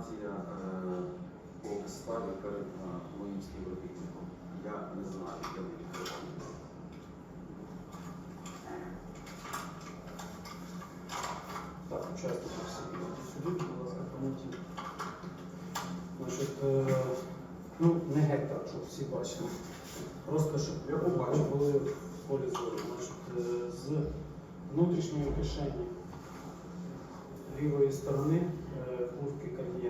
інформація е, по справі передана моїм співробітником. Я не знаю, де вони відкривали. Так, всі сюди, будь ласка, помітіть. Значить, е, ну, не геть так, щоб всі бачили. Просто щоб Я побачив. були в полі зору. Значить, е, з внутрішньої кишені лівої сторони е, куртки е,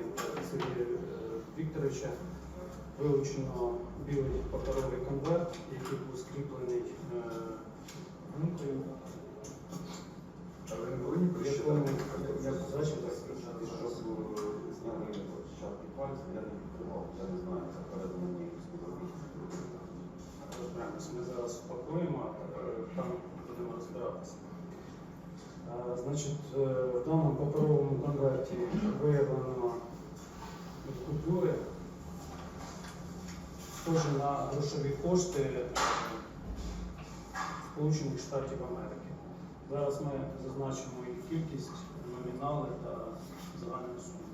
Вікторовича вилучено білий паперовий конверт, який був скріплений е, гумкою. А не повинні Я прочитати? так сказати, Щоб що е, зняли відпечатки пальців, я не відкривав, я не знаю, це передано співробітником. розберемося. Ми зараз спакуємо, е, там будемо розбиратися. Е, Значить, е, в даному схожі на грошові кошти е, Сполучених Штатів Америки. Зараз ми зазначимо їх кількість, номінали та загальну суму.